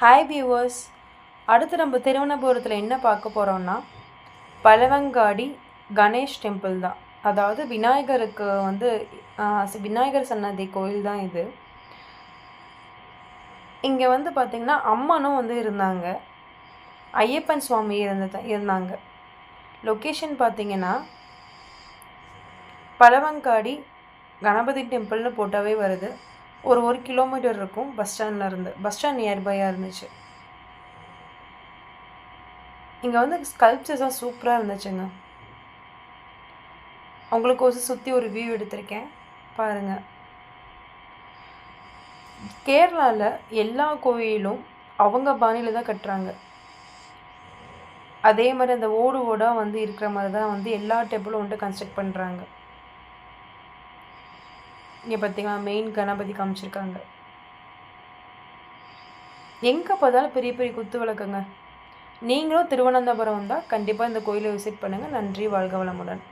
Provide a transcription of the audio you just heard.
Hi viewers அடுத்து நம்ம திருவனந்தபுரத்தில் என்ன பார்க்க போகிறோம்னா பழவங்காடி கணேஷ் டெம்பிள் தான். அதாவது விநாயகருக்கு வந்து விநாயகர் சன்னதி கோயில் தான் இது. இங்கே வந்து பார்த்திங்கன்னா அம்மனும் வந்து இருந்தாங்க. ஐயப்பன் சுவாமி இருந்தது இருந்தாங்க. லொக்கேஷன் பார்த்திங்கன்னா பழவங்காடி கணபதி டெம்பிள்னு போட்டாவே வருது. ஒரு ஒரு கிலோமீட்டர் இருக்கும் பஸ் ஸ்டாண்டில் இருந்து. பஸ் ஸ்டாண்ட் நியர்பையாக இருந்துச்சு. இங்கே வந்து ஸ்கல்ப்சர்ஸாக சூப்பராக இருந்துச்சுங்க. அவங்களுக்கு ஒரு சுற்றி ஒரு வியூ எடுத்திருக்கேன். பாருங்கள் கேரளாவில் எல்லா கோயிலும் அவங்க பாணியில் தான் கட்டுறாங்க. அதே மாதிரி அந்த ஓடு ஓடாக வந்து இருக்கிற மாதிரி தான் வந்து எல்லா டெம்பிளும் வந்துட்டு கன்ஸ்ட்ரக்ட் பண்ணுறாங்க இங்கே பார்த்தீங்கன்னா மெயின் கணபதி காமிச்சிருக்காங்க. எங்கே பார்த்தாலும் பெரிய பெரிய குத்து விளக்குங்க. நீங்களும் திருவனந்தபுரம் வந்தால் கண்டிப்பாக இந்த கோயிலை விசிட் பண்ணுங்கள் நன்றி வாழ்க வளமுடன்.